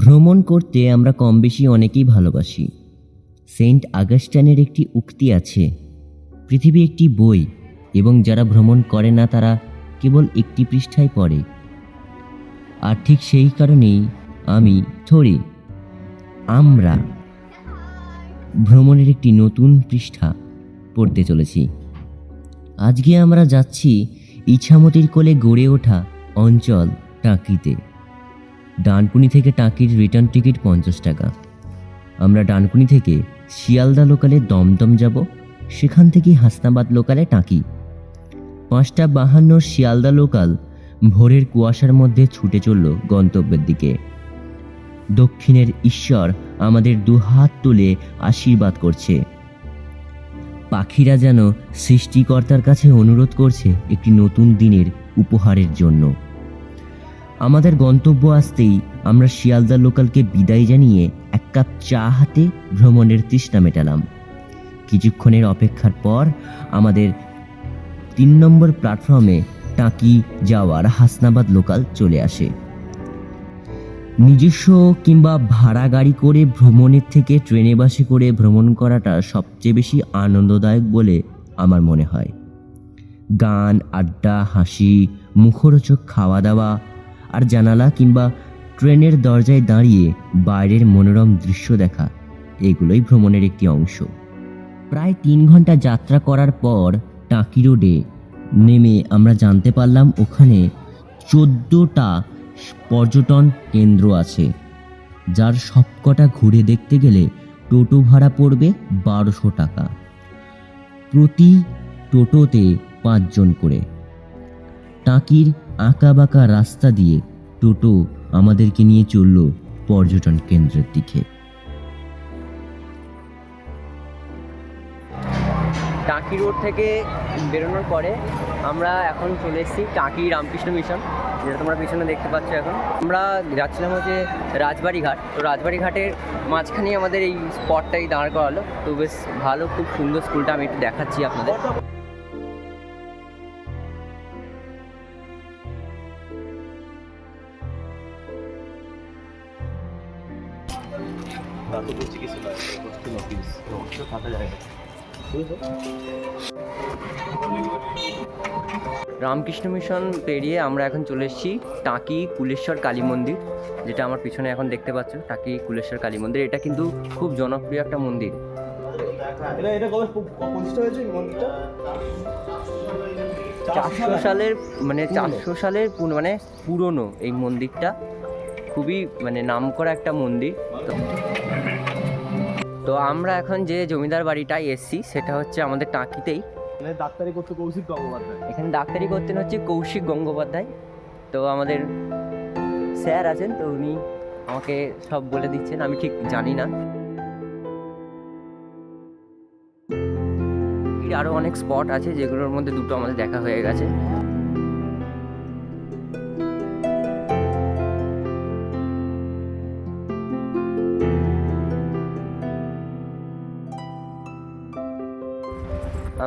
ভ্রমণ করতে আমরা কম বেশি অনেকেই ভালোবাসি। সেন্ট আগাস্টানের একটি উক্তি আছে, পৃথিবী একটি বই এবং যারা ভ্রমণ করে না তারা কেবল একটি পৃষ্ঠায় পড়ে। আর ঠিক সেই কারণেই আমি থরি আমরা ভ্রমণের একটি নতুন পৃষ্ঠা পড়তে চলেছি। আজকে আমরা যাচ্ছি ইছামতির কোলে গড়ে ওঠা অঞ্চল টাঁকিতে। ডানকুনি থেকে টাঁকির রিটার্ন টিকিট পঞ্চাশ টাকা। আমরা ডানকুনি থেকে শিয়ালদা লোকালে দমদম যাব, সেখান থেকে হাসনাবাদ লোকালে টাঁকি। পাঁচটা বাহান্নর শিয়ালদা লোকাল ভোরের কুয়াশার মধ্যে ছুটে চলল গন্তব্যের দিকে। দক্ষিণের ঈশ্বর আমাদের দুহাত তুলে আশীর্বাদ করছে। পাখিরা যেন সৃষ্টিকর্তার কাছে অনুরোধ করছে একটি নতুন দিনের উপহারের জন্য। আমাদের গন্তব্য আসতেই আমরা শিয়ালদা লোকালকে বিদায় জানিয়ে এক কাপ চা হাতে ভ্রমণের তৃষ্ণা মেটালাম। কিছুক্ষণের অপেক্ষার পর আমাদের তিন নম্বর প্ল্যাটফর্মে টাঁকি যাওয়ার হাসনাবাদ লোকাল চলে আসে। নিজস্ব কিংবা ভাড়া গাড়ি করে ভ্রমণের থেকে ট্রেনে বাসে করে ভ্রমণ করাটা সবচেয়ে বেশি আনন্দদায়ক বলে আমার মনে হয়। গান, আড্ডা, হাসি, মুখরোচক খাওয়া দাওয়া আর জানালা কিংবা ট্রেনের দরজায় দাঁড়িয়ে বাইরের মনোরম দৃশ্য দেখা। এগুলোই ভ্রমণের একটি অংশ। প্রায় তিন ঘণ্টা যাত্রা করার পর টাঁকি রোডে নেমে আমরা জানতে পারলাম ওখানে চোদ্দোটা পর্যটন কেন্দ্র আছে, যার সবকটা ঘুরে দেখতে গেলে টোটো ভাড়া পড়বে বারোশো টাকা। প্রতি টোটোতে পাঁচজন করে। টাকির আঁকা বাঁকা রাস্তা দিয়ে টোটো আমাদেরকে নিয়ে চলল পর্যটন কেন্দ্রের দিকে। টাঁকি রোড থেকে বেরোনোর পরে আমরা এখন চলে এসেছি টাঁকি রামকৃষ্ণ মিশন, যেটা তোমরা পিছনে দেখতে পাচ্ছ এখন। আমরা যাচ্ছিলাম হচ্ছে রাজবাড়ি ঘাট। তো রাজবাড়ি ঘাটের মাঝখানে আমাদের এই স্পটটাই দাঁড় করালো। তো বেশ ভালো, খুব সুন্দর স্কুলটা আমি একটু দেখাচ্ছি আপনাদের। রামকৃষ্ণ মিশন পেরিয়ে আমরা এখন চলে এসেছি টাঁকি কুলেশ্বর কালী মন্দির যেটা আমার পিছনে এখন দেখতে পাচ্ছ টাঁকি কুলেশ্বর কালী মন্দির। এটা কিন্তু খুব জনপ্রিয় একটা মন্দির। চারশো সালের মানে চারশো সালের মানে পুরনো এই মন্দিরটা। খুবই মানে নামকরা একটা মন্দির। তো তো আমরা এখন যে জমিদার বাড়িটায় এসছি সেটা হচ্ছে আমাদের টাঁকিতেই। মানে ডাক্তারি করতে কৌশিক গঙ্গোপাধ্যায়। এখানে ডাক্তারি করতেন হচ্ছে কৌশিক গঙ্গোপাধ্যায়। তো আমাদের স্যার আছেন তো উনি আমাকে সব বলে দিচ্ছেন আমি ঠিক জানি না। আরও অনেক স্পট আছে যেগুলোর মধ্যে দুটো আমাদের দেখা হয়ে গেছে।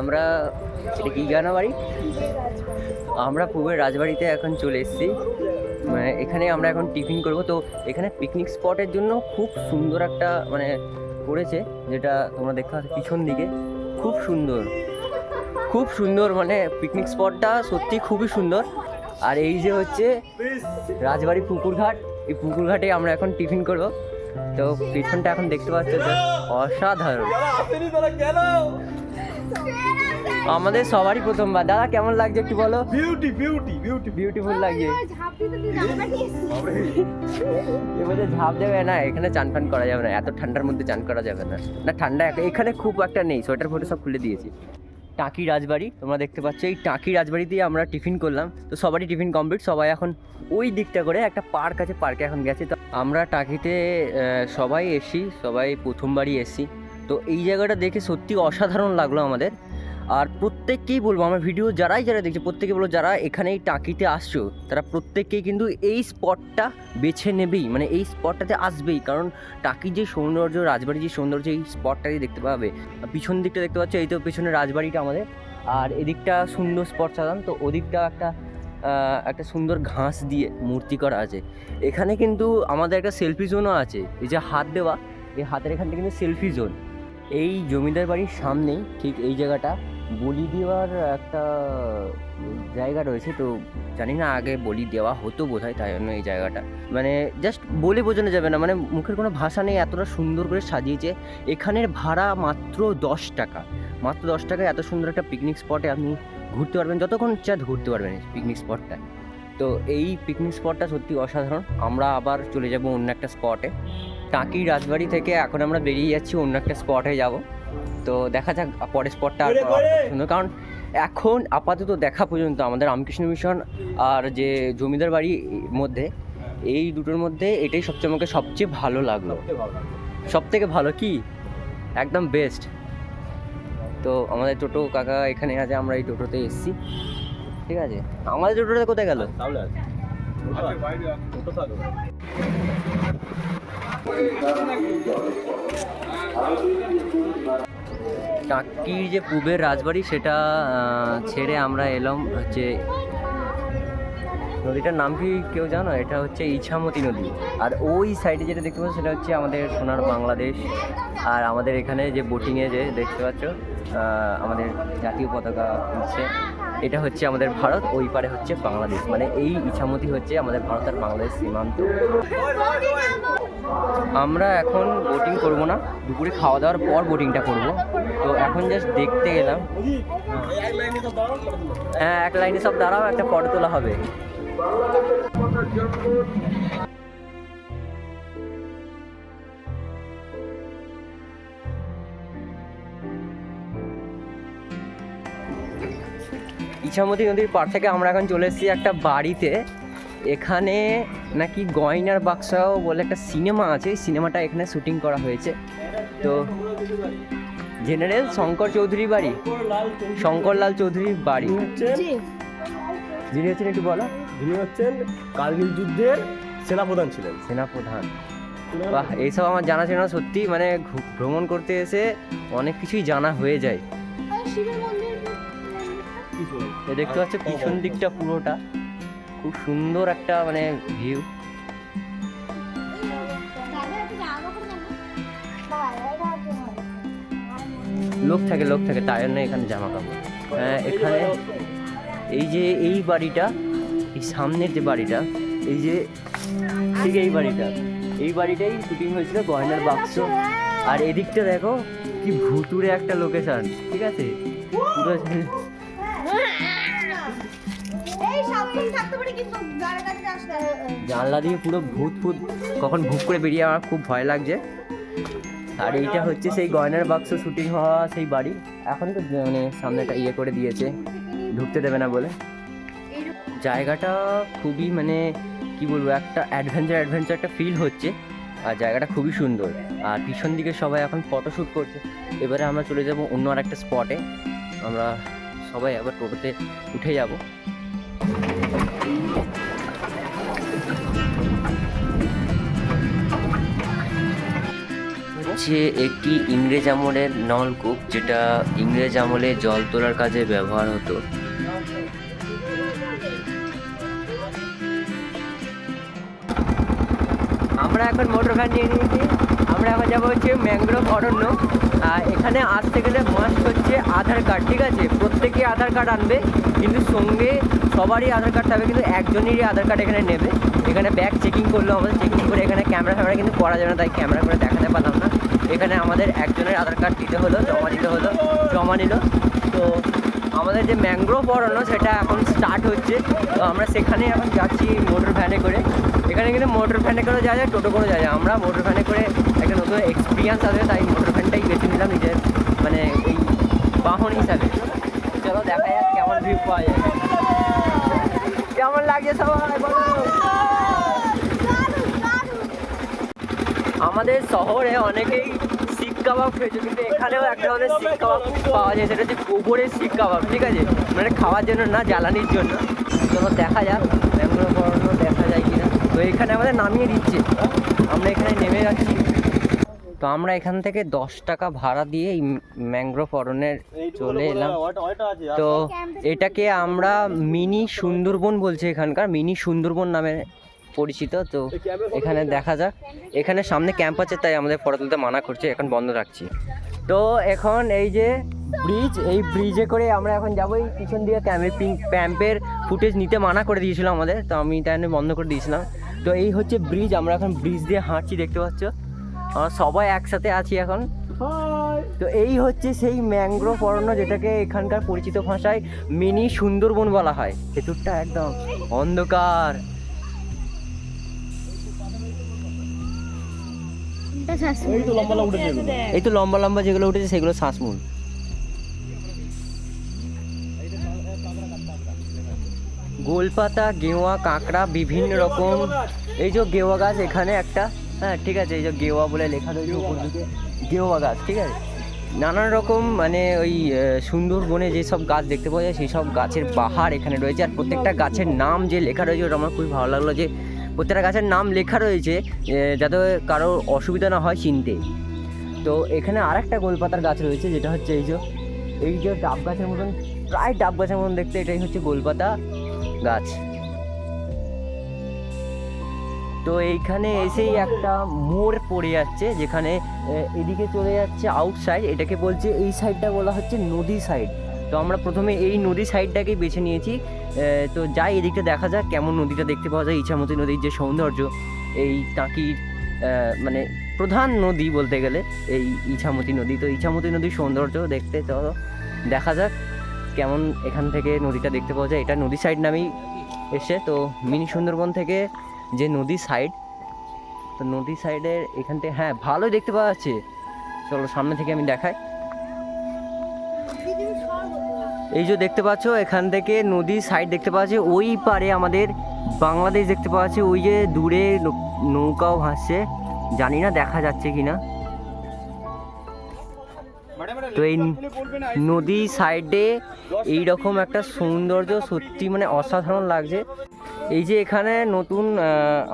আমরা, এটা কি বাড়ি? আমরা পূবের রাজবাড়িতে এখন চলে এসেছি। মানে এখানে আমরা এখন টিফিন করব। তো এখানে পিকনিক স্পটের জন্য খুব সুন্দর একটা মানে করেছে, যেটা তোমরা দেখতে পাচ্ছ পিছন দিকে। খুব সুন্দর। খুব সুন্দর মানে পিকনিক স্পটটা সত্যি খুবই সুন্দর। আর এই যে হচ্ছে রাজবাড়ি পুকুরঘাট। এই পুকুরঘাটে আমরা এখন টিফিন করব। তো পিছনটা এখন দেখতে পাচ্ছ অসাধারণ। আমাদের সবারই প্রথমবার দাদা কেমন লাগছে একটু বলো? বিউটি বিউটি বিউটি বিউটিফুল লাগছে। এবারে ঝাঁপ দেবে না এখানে চান ফান করা যাবে না এত ঠান্ডার মধ্যে চান করা যাবে না। না ঠান্ডা এখানে খুব একটা নেই সোয়েটার ফোটা সব খুলে দিয়েছি। টাকি রাজবাড়ি তোমরা দেখতে পাচ্ছ এই টাকি রাজবাড়িতেই আমরা টিফিন করলাম। তো সবারই টিফিন কমপ্লিট সবাই এখন ওই দিকটা করে একটা পার্ক আছে পার্কে এখন গেছে। তো আমরা টাকিতে সবাই এসি সবাই প্রথমবারই এসি। তো এই জায়গাটা দেখে সত্যি অসাধারণ লাগল আমাদের। আর প্রত্যেককেই বলব, আমার ভিডিও যারাই যারা দেখছে প্রত্যেকে বলব যারা এখানে এই টাকিতে আসছো, তারা প্রত্যেককেই কিন্তু এই স্পটটা বেছে নেবেই মানে এই স্পটটাতে আসবেই। কারণ টাকির যে সৌন্দর্য, রাজবাড়ির যে সৌন্দর্য, এই স্পটটাই দেখতে পাবে। পিছন দিকটা দেখতে পাচ্ছ, এই তো পেছনে রাজবাড়িটা আমাদের। আর এদিকটা সুন্দর স্পট সাজান। তো ওদিকটা একটা একটা সুন্দর ঘাস দিয়ে মূর্তি করা আছে। এখানে কিন্তু আমাদের একটা সেলফি জোনও আছে। এই যে হাত দেওয়া, এই হাতের এখানটা কিন্তু সেলফি জোন এই জমিদার বাড়ির সামনেই ঠিক এই জায়গাটা। বলি দেওয়ার একটা জায়গা রয়েছে, তো জানি না আগে বলি দেওয়া হতো বোধ হয় তাই জন্য এই জায়গাটা। মানে জাস্ট বলে বোঝানো যাবে না মানে মুখের কোনো ভাষা নেই, এতটা সুন্দর করে সাজিয়েছে। এখানের ভাড়া মাত্র দশ টাকা। মাত্র দশ টাকায় এত সুন্দর একটা পিকনিক স্পটে আপনি ঘুরতে পারবেন, যতক্ষণ ইচ্ছা ঘুরতে পারবেন পিকনিক স্পটটায় তো এই পিকনিক স্পটটা সত্যি অসাধারণ। আমরা আবার চলে যাব অন্য একটা স্পটে টাকি রাজবাড়ি থেকে এখন আমরা বেরিয়ে যাচ্ছি অন্য একটা স্পটে যাব। তো দেখা যাক পরের স্পটটা আর সুন্দর। কারণ এখন আপাতত দেখা পর্যন্ত আমাদের রামকৃষ্ণ মিশন আর যে জমিদার বাড়ির মধ্যে এই দুটোর মধ্যে এটাই সবচেয়ে আমাকে সবচেয়ে ভালো লাগল। সব থেকে ভালো কি? একদম বেস্ট তো আমাদের টোটো কাকা এখানে আছে আমরা এই টোটোতে এসেছি। ঠিক আছে? আমাদের টোটোটা কোথায় গেল তাহলে আছে টোটো থাকবে টাকির যে পূবের রাজবাড়ি, সেটা ছেড়ে আমরা এলাম হচ্ছে নদীটার নাম কি কেউ জানো? এটা হচ্ছে ইছামতি নদী। আর ওই সাইডে যেটা দেখতে পাচ্ছ, সেটা হচ্ছে আমাদের সোনার বাংলাদেশ। আর আমাদের এখানে যে বোটিংয়ে যে দেখতে পাচ্ছ আমাদের জাতীয় পতাকা হচ্ছে এটা হচ্ছে আমাদের ভারত, ওই পারে হচ্ছে বাংলাদেশ। মানে এই ইছামতি হচ্ছে আমাদের ভারত আর বাংলাদেশ সীমান্ত। আমরা এখন বোটিং করব না। দুপুরে খাওয়া দাওয়ার পর বোটিংটা করব। তো এখন জাস্ট দেখতে গেলাম। হ্যাঁ এক লাইনে সব দাঁড়াও, একটা ফটো তোলা হবে। ইছামতি নদীর পার থেকে আমরা এখন চলে এসেছি একটা বাড়িতে। এখানে নাকি গয়নার বাক্সাও বলে একটা সিনেমা আছে সিনেমাটা এখানে শুটিং করা হয়েছে। তো জেনারেল শঙ্কর চৌধুরীর বাড়ি শঙ্করলাল চৌধুরীর বাড়ি। যিনি হচ্ছেন একটু বলো। যিনি হচ্ছেন কার্গিল যুদ্ধের সেনাপ্রধান ছিলেন। সেনাপ্রধান। বাহ এইসব আমার জানা ছিল না সত্যি মানে ভ্রমণ করতে এসে অনেক কিছুই জানা হয়ে যায়। শিবের মন্দির এ দেখতে পাচ্ছ পিছন দিকটা পুরোটা। খুব সুন্দর একটা মানে ভিউ লোক থাকে লোক থাকে তাই জন্য এখানে জামা কাপড় হ্যাঁ এখানে এই যে এই বাড়িটা এই সামনের যে বাড়িটা এই যে ঠিক এই বাড়িটা এই বাড়িটাই শুটিং হয়েছিল গয়নার বাক্স। আর এদিকটা দেখো কি ভুতুরে একটা লোকেশন ঠিক আছে? পুরো জানলা দিয়ে পুরো ভূত ফুত কখন ভুক করে বেরিয়ে আমার খুব ভয় লাগছে। আর এইটা হচ্ছে সেই গয়নার বাক্স শুটিং হওয়া সেই বাড়ি। এখন তো মানে সামনেটা ইয়ে করে দিয়েছে, ঢুকতে দেবে না বলে। জায়গাটা খুবই মানে কি বলব, একটা অ্যাডভেঞ্চার অ্যাডভেঞ্চার একটা ফিল হচ্ছে। আর জায়গাটা খুবই সুন্দর। আর পিছন দিকে সবাই এখন ফটোশ্যুট করছে। এবারে আমরা চলে যাব অন্য আর একটা স্পটে আমরা সবাই আবার টোটোতে উঠে যাব। হচ্ছে একটি ইংরেজ আমলের নলকূপ, যেটা ইংরেজ আমলে জল তোলার কাজে ব্যবহার হতো। আমরা এখন মোটর ভ্যান নিয়ে নিয়েছি। আমরা এখন যাব হচ্ছে ম্যাংগ্রোভ অরণ্য। এখানে আসতে গেলে মাস্ট হচ্ছে আধার কার্ড ঠিক আছে? প্রত্যেকে আধার কার্ড আনবে, কিন্তু সঙ্গে সবারই আধার কার্ড থাকবে, কিন্তু একজনেরই আধার কার্ড এখানে নেবে। এখানে ব্যাগ চেকিং করল আমাদের চেকিং করে এখানে ক্যামেরা ফ্যামেরা কিন্তু করা যাবে না, তাই ক্যামেরা করে দেখাতে পারলাম না। এখানে আমাদের একজনের আধার কার্ড দিতে হলো, জমা দিতে হলো, জমা নিল। তো আমাদের যে ম্যাংগ্রোভ অরণ্য সেটা এখন স্টার্ট হচ্ছে। তো আমরা সেখানে এখন যাচ্ছি মোটর ভ্যানে করে। এখানে কিন্তু মোটর ভ্যানে করে যাওয়া যায় টোটো করে যাওয়া যায় আমরা মোটর ভ্যানে করে একটা নতুন এক্সপিরিয়েন্স আছে, তাই মোটর ভ্যানটাই বেছে নিলাম নিজের মানে এই বাহন হিসাবে। চলো দেখা যাক কেমন ভিউ পাওয়া যায়। কেমন লাগছে সবাই বলো। আমাদের শহরে অনেকেই কাবাব খেয়েছে কিন্তু এখানেও একটা ধরনের শিক কাবাব পাওয়া যায় সেটা হচ্ছে গোবরের শিক কাবাব ঠিক আছে? মানে খাওয়ার জন্য না জ্বালানির জন্য। চলো দেখা যাক ব্যাঙ্গালোর পড়ানো দেখা যায় কিনা। তো এখানে আমাদের নামিয়ে দিচ্ছে। আমরা এখানে নেমে যাচ্ছি। তো আমরা এখান থেকে দশ টাকা ভাড়া দিয়ে এই ম্যাংগ্রোভ অরণ্যের চলে এলাম। তো এটাকে আমরা মিনি সুন্দরবন বলছি এখানকার মিনি সুন্দরবন নামে পরিচিত তো এখানে দেখা যাক। এখানে সামনে ক্যাম্প আছে তাই আমাদের ফটো তুলতে মানা করছে এখন বন্ধ রাখছি। তো এখন এই যে ব্রিজ এই ব্রিজে করে আমরা এখন যাব এই পিছন দিয়ে ক্যাম্পিং ক্যাম্পের ফুটেজ নিতে মানা করে দিয়েছিল আমাদের তো আমি তাই বন্ধ করে দিয়েছিলাম। তো এই হচ্ছে ব্রিজ আমরা এখন ব্রিজ দিয়ে হাঁটছি দেখতে পাচ্ছ? আমরা সবাই একসাথে আছি এখন। তো এই হচ্ছে সেই ম্যাংগ্রোভ অরণ্য যেটাকে এখানকার পরিচিত ভাষায় মিনি সুন্দরবন বলা হয়। ভেতরটা একদম অন্ধকার। এই তো লম্বা লম্বা উঠেছে এগুলো। এই তো লম্বা লম্বা যেগুলো উঠেছে সেগুলো শ্বাসমূল গোলপাতা গেওয়া কাঁকড়া বিভিন্ন রকম। এই যে গেওয়া গাছ এখানে একটা। হ্যাঁ ঠিক আছে এই যে গেওয়া বলে লেখা রয়েছে উপর দিকে। গেওয়া গাছ ঠিক আছে? নানান রকম মানে ওই সুন্দরবনে যেসব গাছ দেখতে পাওয়া যায় সেই সব গাছের বাহার এখানে রয়েছে। আর প্রত্যেকটা গাছের নাম যে লেখা রয়েছে ওটা আমার খুবই ভালো লাগল যে প্রত্যেকটা গাছের নাম লেখা রয়েছে যাতে কারও অসুবিধা না হয় চিনতে। তো এখানে আর একটা গোলপাতার গাছ রয়েছে, যেটা হচ্ছে এই যে এই যে ডাব গাছের মতন, প্রায় ডাব গাছের মতন দেখতে, এটাই হচ্ছে গোলপাতা গাছ। তো এইখানে এসেই একটা মোড় পড়ে যাচ্ছে, যেখানে এদিকে চলে যাচ্ছে আউটসাইড এটাকে বলছে এই সাইডটা বলা হচ্ছে নদী সাইড তো আমরা প্রথমে এই নদী সাইডটাকেই বেছে নিয়েছি। তো যাই এদিকটা দেখা যাক, কেমন নদীটা দেখতে পাওয়া যায়। ইছামতি নদীর যে সৌন্দর্য, এই টাঁকির মানে প্রধান নদী বলতে গেলে এই ইছামতি নদী। তো ইছামতি নদীর সৌন্দর্য দেখতে চলো দেখা যাক কেমন এখান থেকে নদীটা দেখতে পাওয়া যায়। এটা নদী সাইড নামেই এসে তো মিনি সুন্দরবন থেকে যে নদী সাইড, তো নদী সাইডের এখান থেকে হ্যাঁ ভালোই দেখতে পাওয়া যাচ্ছে। চলো সামনে থেকে আমি দেখাই। এই যে দেখতে পাচ্ছ, এখান থেকে নদীর সাইড দেখতে পাওয়া যাচ্ছে। ওই পারে আমাদের বাংলাদেশ দেখতে পাওয়া যাচ্ছে, ওই যে দূরে নৌকাও ভাসছে। জানি না, দেখা যাচ্ছে কি না তো এই নদী সাইডে এইরকম একটা সৌন্দর্য সত্যি মানে অসাধারণ লাগছে। এই যে এখানে নতুন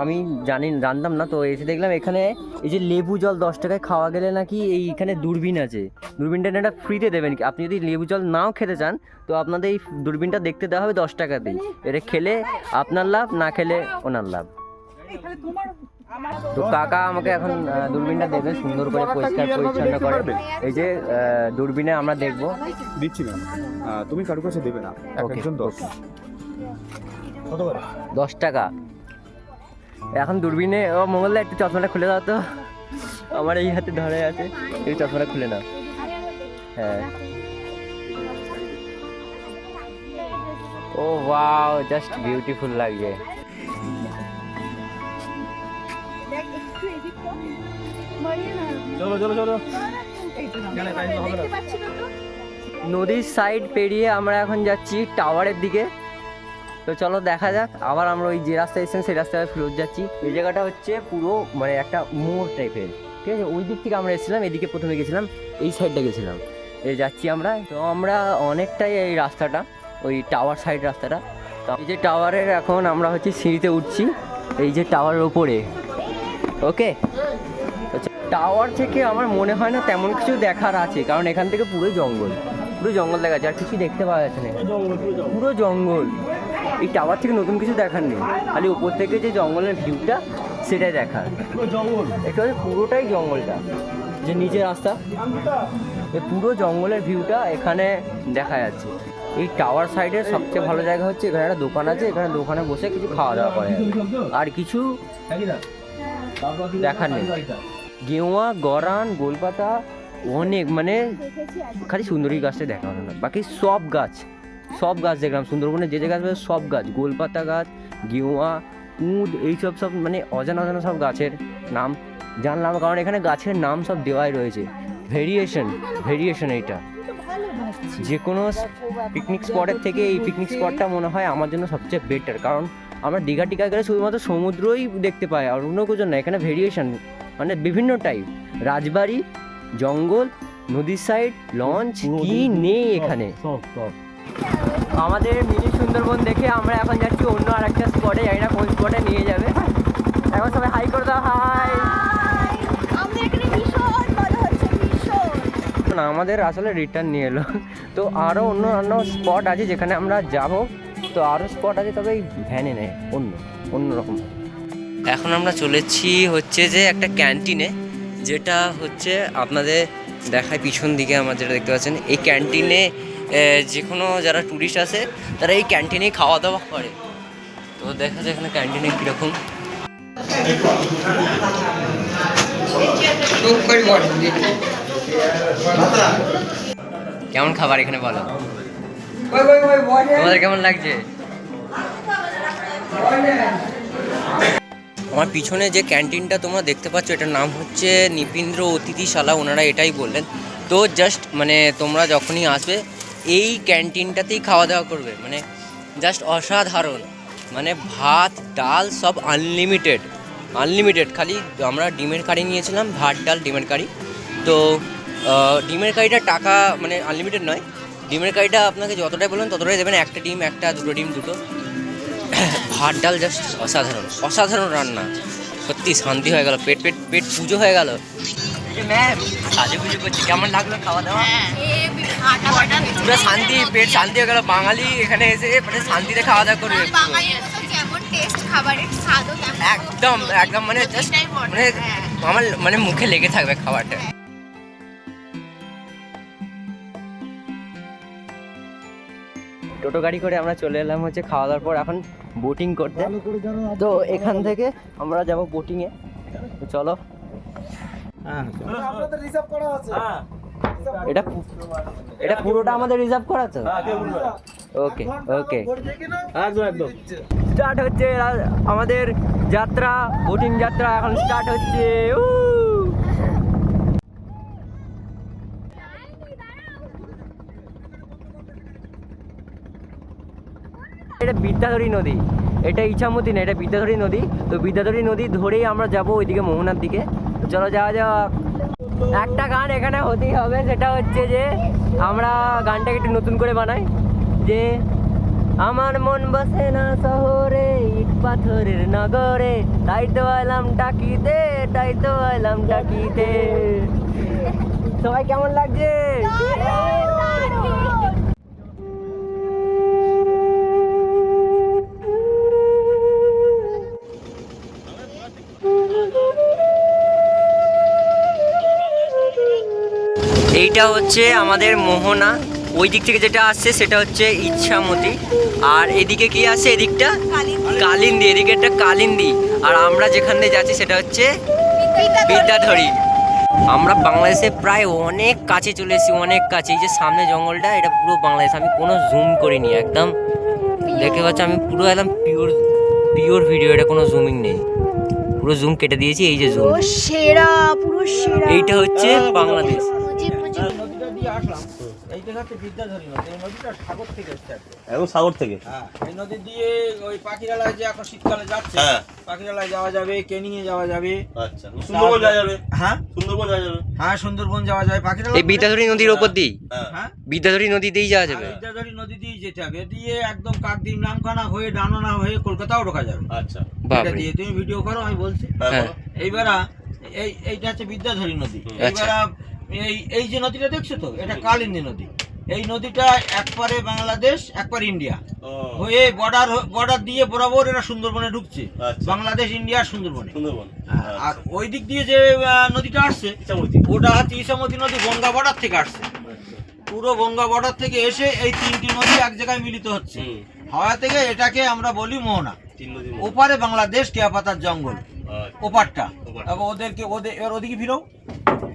আমি জানি জানতাম না তো এসে দেখলাম এখানে এই যে লেবু জল দশ টাকায় খাওয়া গেলে নাকি এইখানে দূরবীন আছে। দূরবীনটা না এটা ফ্রিতে দেবেন আপনি যদি লেবু জল নাও খেতে চান তো আপনাদের এই দূরবীনটা দেখতে দেওয়া হবে দশ টাকাতেই এটা খেলে আপনার লাভ না খেলে ওনার লাভ। তো কাকা আমাকে এখন দূরবীনটা দেবে সুন্দর করে পরিষ্কার পরিচ্ছন্ন করে। এই যে দূরবীনে আমরা দেখব। দিচ্ছি ম্যাম তুমি কারও কাছে দেবে না। একজন দশ। দশ টাকা। এখন দূরবীনে ও মঙ্গলদা একটু চশমাটা খুলে দাও তো। আমার এই হাতে ধরে আছে এই চশমাটা খুলে নাও। হ্যাঁ। ও ওয়াও জাস্ট বিউটিফুল লাগছে। একটু না। চলো। চলো চলো না তো? নদীর সাইড পেরিয়ে আমরা এখন যাচ্ছি টাওয়ারের দিকে। তো চলো দেখা যাক, আবার আমরা ওই যে রাস্তায় এসেছিলাম সেই রাস্তায় ফেরত যাচ্ছি। এই জায়গাটা হচ্ছে পুরো মানে একটা মোড় টাইপের ঠিক আছে? ওই দিক থেকে আমরা এসেছিলাম, এদিকে প্রথমে গেছিলাম, এই সাইডটা গেছিলাম। এই যাচ্ছি আমরা। তো আমরা অনেকটাই এই রাস্তাটা, ওই টাওয়ার সাইড রাস্তাটা। তো এই যে টাওয়ারের এখন আমরা হচ্ছে সিঁড়িতে উঠছি, এই যে টাওয়ারের ওপরে। ওকে টাওয়ার থেকে আমার মনে হয় না তেমন কিছু দেখার আছে, কারণ এখান থেকে পুরো জঙ্গল। পুরো জঙ্গল দেখা যাচ্ছে আর কিছু দেখতে পাওয়া যাচ্ছে না। পুরো জঙ্গল। এই টাওয়ার থেকে নতুন কিছু দেখার নেই। খালি উপর থেকে যে জঙ্গলের ভিউটা সেটাই দেখার। জঙ্গল। এটা হচ্ছে পুরোটাই জঙ্গলটা। যে নিচে রাস্তা এই পুরো জঙ্গলের ভিউটা এখানে দেখা যাচ্ছে। এই টাওয়ার সাইডের সবচেয়ে ভালো জায়গা হচ্ছে এখানে একটা দোকান আছে এখানে দোকানে বসে কিছু খাওয়া দাওয়া করে। আর কিছু দেখার নেই। গেওয়া গরান গোলপাতা অনেক মানে খালি সুন্দরী গাছটা দেখা হলো না। বাকি সব গাছ। সব গাছ দেখলাম সুন্দরবনে যে যে গাছ সব গাছ গোলপাতা গাছ গেওয়া উদ এইসব সব মানে অজানা অজানা সব গাছের নাম জানলাম কারণ এখানে গাছের নাম সব দেওয়াই রয়েছে। ভেরিয়েশন ভেরিয়েশন এইটা। যে কোনো পিকনিক স্পটের থেকে এই পিকনিক স্পটটা মনে হয় আমার জন্য সবচেয়ে বেটার কারণ আমরা দীঘা টিকা গেলে শুধুমাত্র সমুদ্রই দেখতে পাই আর অন্য কিছু না এখানে ভেরিয়েশন মানে বিভিন্ন টাইপ রাজবাড়ি জঙ্গল নদীর সাইড লঞ্চ কি নেই এখানে? সব সব। আমাদের মিনি সুন্দরবন দেখে আমরা এখন যাচ্ছি অন্য আর একটা স্পটে জানি না কোন স্পটে নিয়ে যাবে। এখন সবাই হাই করে দাও হাই আমরা এখানে ভীষণ না আমাদের আসলে রিটার্ন নিয়ে এলো। তো আরও অন্য অন্য স্পট আছে যেখানে আমরা যাব। তো আরও স্পট আছে তবে এই ভ্যানে নেই অন্য অন্য রকম। এখন আমরা চলেছি হচ্ছে যে একটা ক্যান্টিনে যেটা হচ্ছে আপনাদের দেখায় পিছন দিকে আমার যেটা দেখতে পাচ্ছেন এই ক্যান্টিনে যে কোনো যারা ট্যুরিস্ট আসে তারা এই ক্যান্টিনেই খাওয়া দাওয়া করে। তো দেখা যায় এখানে ক্যান্টিনে কীরকম। কেমন খাবার এখানে বলো? তোমাদের কেমন লাগছে? আমার পিছনে যে ক্যান্টিনটা তোমরা দেখতে পাচ্ছ, এটার নাম হচ্ছে নিপীন্দ্র অতিথিশালা, ওনারা এটাই বললেন। তো জাস্ট মানে তোমরা যখনই আসবে এই ক্যান্টিনটাতেই খাওয়া দাওয়া করবে। মানে জাস্ট অসাধারণ। মানে ভাত, ডাল সব আনলিমিটেড আনলিমিটেড খালি আমরা ডিমের কারি নিয়েছিলাম, ভাত, ডাল, ডিমের কারি। তো ডিমের কারিটা টাকা মানে আনলিমিটেড নয়। ডিমের কারিটা আপনাকে যতটাই বলবেন ততটাই দেবেন। একটা ডিম, একটা দুটো ডিম, দুটো। ভাত, ডাল জাস্ট অসাধারণ। অসাধারণ রান্না। সত্যি শান্তি হয়ে গেল। পেট পেট পেট পুজো হয়ে গেল। ম্যাম? সাজে পুজো করছি। কেমন লাগল খাওয়া দাওয়া? পুরো শান্তি পেট শান্তি হয়ে গেল। বাঙালি এখানে এসে মানে শান্তিতে খাওয়া দাওয়া করবে একদম একদম মানে জাস্ট মানে হ্যাঁ। আমার মানে মুখে লেগে থাকবে খাবারটা। টোটো গাড়ি করে আমরা চলে এলাম হচ্ছে খাওয়া দাওয়ার পর। এখন বোটিং করতে। তো এখান থেকে আমরা যাব বোটিংয়ে তো চলো। আপনাদের রিজার্ভ করা আছে। এটা এটা পুরোটা আমাদের রিজার্ভ করা তো ওকে ওকে একদম একদম। স্টার্ট হচ্ছে আমাদের যাত্রা বোটিং যাত্রা এখন স্টার্ট হচ্ছে। উ! এটা বিদ্যাধরী নদী। এটা ইছামতি না, এটা বিদ্যাধরী নদী। তো বিদ্যাধরী নদী ধরেই আমরা যাব ওইদিকে মোহনার দিকে। চলো যাওয়া যাক। একটা গান এখানে হতেই হবে, সেটা হচ্ছে যে আমরা গানটাকে একটু নতুন করে বানাই। যে, আমার মন বসে না শহরে, ইট পাথরের নগরে। তাই তো এলাম ডাকিতে, তাই তো এলাম ডাকিতে। সবাই কেমন লাগছে? এইটা হচ্ছে আমাদের মোহনা। ওই দিক থেকে যেটা আসছে সেটা হচ্ছে ইচ্ছামতি। আর এদিকে কি আসছে এদিকটা? কালিন্দি। এদিকে একটা কালিন্দি। আর আমরা যেখান দিয়ে যাচ্ছি সেটা হচ্ছে বিদ্যাধরী। আমরা বাংলাদেশে প্রায় অনেক কাছে চলে এসেছি অনেক কাছে। এই যে সামনে জঙ্গলটা এটা পুরো বাংলাদেশ। আমি কোনো জুম করিনি একদম। দেখতে পাচ্ছ আমি পুরো একদম পিওর পিওর ভিডিও এটা কোনো জুমিং নেই। পুরো জুম কেটে দিয়েছি এই যে জুম সেরা পুরো সেরা। এইটা হচ্ছে বাংলাদেশ। হচ্ছে বিদ্যাধরী নদী। এই নদীটা সাগর থেকে এসছে একদম সাগর থেকে। হ্যাঁ এই নদী দিয়ে ওই পাখিরালয় যে এখন শীতকালে যাচ্ছে হ্যাঁ। পাখিরালয় যাওয়া যাবে কেনিংয়ে যাওয়া যাবে। আচ্ছা সুন্দরবন যাওয়া যাবে? হ্যাঁ? সুন্দরবন যাওয়া যাবে? হ্যাঁ সুন্দরবন যাওয়া যাবে পাখিরালয় এই বিদ্যাধরী নদীর ওপর দিয়েই? হ্যাঁ। হ্যাঁ? বিদ্যাধরী নদী দিয়েই যাওয়া যাবে? বিদ্যাধরী নদী দিয়ে যেতে হবে। দিয়ে একদম কাকদ্বীপ নামখানা হয়ে ডানোনা হয়ে কলকাতাও ঢোকা যাবে। আচ্ছা। এটা দিয়ে তুমি ভিডিও করো আমি বলছি। হ্যাঁ হ্যাঁ। এই এইটা হচ্ছে বিদ্যাধরী নদী। হুম। এইবারা এই এই যে নদীটা দেখছ তো এটা কালিন্দী নদী। এই নদীটা একপারে বাংলাদেশ একপারে ইন্ডিয়া। হয়ে বর্ডার বর্ডার দিয়ে বরাবর এরা সুন্দরবনে ঢুকছে। আচ্ছা। বাংলাদেশ ইন্ডিয়া সুন্দরবনে। সুন্দরবন। হ্যাঁ, আর ওই দিক দিয়ে যে নদীটা আসছে ওটা হচ্ছে ইসামতি নদী গঙ্গা বর্ডার থেকে আসছে। পুরো গঙ্গা বর্ডার থেকে এসে এই তিনটি নদী এক জায়গায় মিলিত হচ্ছে। হাওয়া থেকে এটাকে আমরা বলি মোহনা। ওপারে বাংলাদেশ টিয়াপাতার জঙ্গল। আচ্ছা। ওপারটা। ওপারটা। ওদেরকে ওদের এবার ওদিকে ফিরো।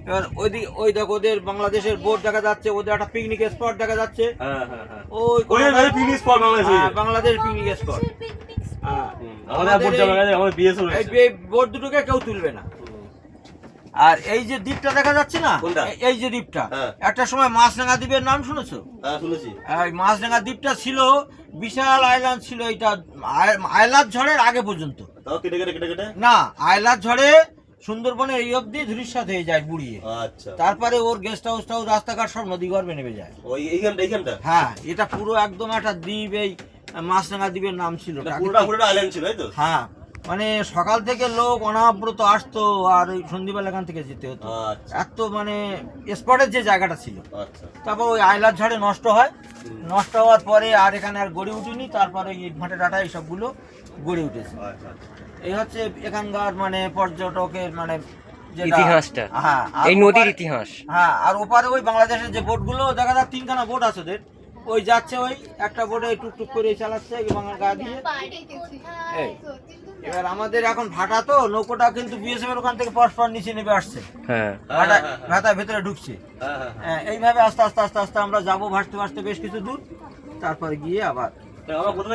এবার ওইদিকে ওই দেখো ওদের বাংলাদেশের বোট দেখা যাচ্ছে ওদের একটা পিকনিক স্পট দেখা যাচ্ছে। হ্যাঁ হ্যাঁ হ্যাঁ। ওই ওই পিকনিক স্পট হ্যাঁ, বাংলাদেশ পিকনিক স্পট বোট দুটোকে কেউ তুলবে না। আর এই যে দ্বীপটা দেখা যাচ্ছে না? এই- যে দ্বীপটা। একটা সময় মাছরাঙা দ্বীপের নাম শুনেছো? হ্যাঁ শুনেছি। এই মাছরাঙা দ্বীপটা ছিল বিশাল আইল্যান্ড ছিল এটা আইলার ঝড়ের আগে পর্যন্ত। কেটে কেটে কেটে কেটে। না আইলার ঝড়ে সুন্দরবনে এই অবধি ধূলিসাৎ হয়ে যায় বুড়িয়ে। আচ্ছা। তারপরে ওর গেস্ট হাউস টাউস রাস্তাঘাট সব নদী গর্ভে নেমে যায়। ওই এইখানটা এইখানটা? হ্যাঁ এটা পুরো একদম একটা দ্বীপ এই মাছরাঙা দ্বীপের নাম ছিল পুরোটা পুরোটা আইল্যান্ড ছিল তো? হ্যাঁ মানে সকাল থেকে লোক অনাব্রত আসতো আর ওই সন্ধ্যেবেলা এখান থেকে যেতে হতো। আচ্ছা। এত মানে স্পটের যে জায়গাটা ছিল। আচ্ছা। তারপর ওই আইলার ঝড়ে নষ্ট হয়। নষ্ট হওয়ার পরে আর এখানে আর গড়ে উঠেনি। তারপরে ইট ভাঁটে ডাটা এইসবগুলো গড়ে উঠেছে। আচ্ছা এই হচ্ছে এখানকার মানে পর্যটকের মানে ইতিহাসটা। হ্যাঁ এই নদীর ইতিহাস। হ্যাঁ আর ওপারে ওই বাংলাদেশের যে বোটগুলো দেখা যায় তিনখানা বোট আছে ওদের। ওই যাচ্ছে ওই একটা বোটে টুকটুক করে চালাচ্ছে বাংলার গা দিয়ে। এই এবার আমাদের এখন ভাটা তো নৌকোটা কিন্তু বিএসএফ এর ওখান থেকে পরস্পর নিচে নেমে আসছে। হ্যাঁ। ভাটা ভাটা ভেতরে ঢুকছে। হ্যাঁ হ্যাঁ হ্যাঁ, এইভাবে আস্তে আস্তে আস্তে আস্তে আমরা যাব ভাসতে ভাসতে বেশ কিছু দূর তারপরে গিয়ে আবার আমরা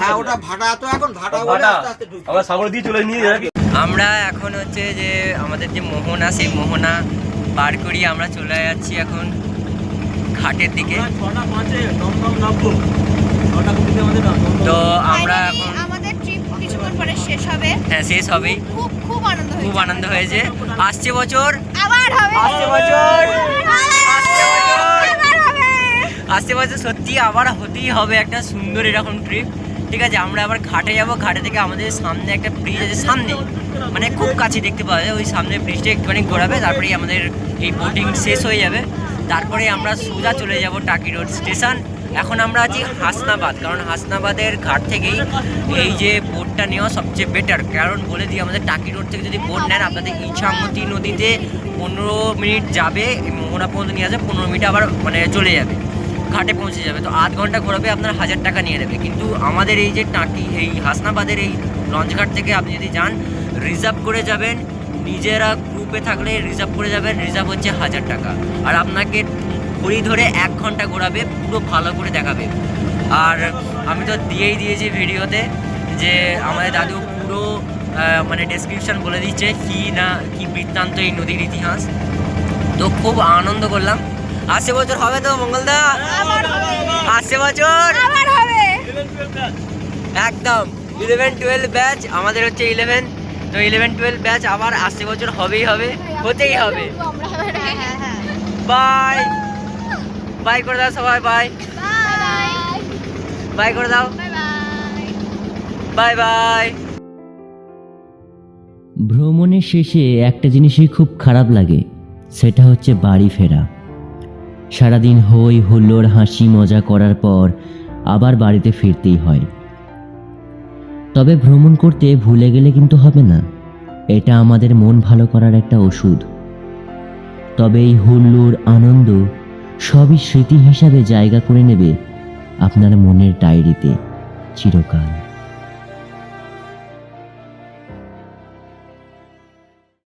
হ্যাঁ ওটা ভাটা তো এখন ভাটা বলে আস্তে আস্তে ঢুকছে। আমরা সাগরে দিয়ে চলে নিয়ে যাই। আমরা এখন হচ্ছে যে আমাদের যে মোহনা সেই মোহনা পার করি আমরা চলে যাচ্ছি এখন ঘাটের দিকে। তো আমরা এখন আমাদের ট্রিপ কিছুক্ষণ পরে শেষ হবে। হ্যাঁ শেষ হবেই খুব খুব আনন্দ হয়েছে। খুব আনন্দ হয়েছে। আসছে বছর। আবার হবে। আসছে বছর। আসছে বছর সত্যি আবার হতেই হবে একটা সুন্দর এরকম ট্রিপ ঠিক আছে, আমরা আবার ঘাটে যাব। ঘাটে থেকে আমাদের সামনে একটা ব্রিজ আছে সামনে। মানে খুব কাছে দেখতে পাওয়া যায়। ওই সামনে ব্রিজটা একটুখানি ঘোরাবে, তারপরেই আমাদের এই বোটিং শেষ হয়ে যাবে। তারপরে আমরা সোজা চলে যাব টাকি রোড স্টেশন এখন আমরা আছি হাসনাবাদ, কারণ হাসনাবাদের ঘাট থেকেই এই যে বোটটা নেওয়া সবচেয়ে বেটার কারণ বলে দিই, আমাদের টাকি রোড থেকে যদি বোট নেন, আপনাদের ইছামতি নদীতে পনেরো মিনিট যাবে মোহনা পর্যন্ত নিয়ে আসবে, পনেরো মিনিট আবার মানে চলে যাবে। ঘাটে পৌঁছে যাবে। তো আধ ঘণ্টা ঘোরাবে, আপনার হাজার টাকা নিয়ে নেবে। কিন্তু আমাদের এই যে টাকি, এই হাসনাবাদের এই লঞ্চঘাট থেকে আপনি যদি যান, রিজার্ভ করে যাবেন, নিজেরা গ্রুপে থাকলে রিজার্ভ করে যাবেন, রিজার্ভ হচ্ছে হাজার টাকা। আর আপনাকে ঘড়ি ধরে এক ঘণ্টা ঘোরাবে, পুরো ভালো করে দেখাবে। আর আমি তো দিয়েই দিয়েছি ভিডিওতে যে আমাদের দাদু পুরো মানে ডেসক্রিপশন বলে দিচ্ছে কি না, কি বৃত্তান্ত এই নদীর ইতিহাস। তো খুব আনন্দ করলাম। আসছে বছর হবে তো মঙ্গলদা? হবে। বছর? হবে। একদম। ইলেভেন টুয়েলভ ব্যাচ আমাদের হচ্ছে ইলেভেন তো ইলেভেন টুয়েলভ ব্যাচ আবার আসছে বছর হবেই হবে হতেই হবে। হ্যাঁ হ্যাঁ হ্যাঁ বাই বাই করে দাও সবাই বাই বাই বাই করে দাও। বাই বাই বাই বাই ভ্রমণের শেষে একটা জিনিসই খুব খারাপ লাগে সেটা হচ্ছে বাড়ি ফেরা। সারাদিন হই হুল্লোড় হাসি মজা করার পর আবার বাড়িতে ফিরতেই হয়। তবে ভ্রমণ করতে ভুলে গেলে কিন্তু হবে না। এটা আমাদের মন ভালো করার একটা ওষুধ। তবে এই হুল্লোড় আনন্দ সবই স্মৃতি হিসাবে জায়গা করে নেবে আপনার মনের ডায়েরিতে চিরকাল।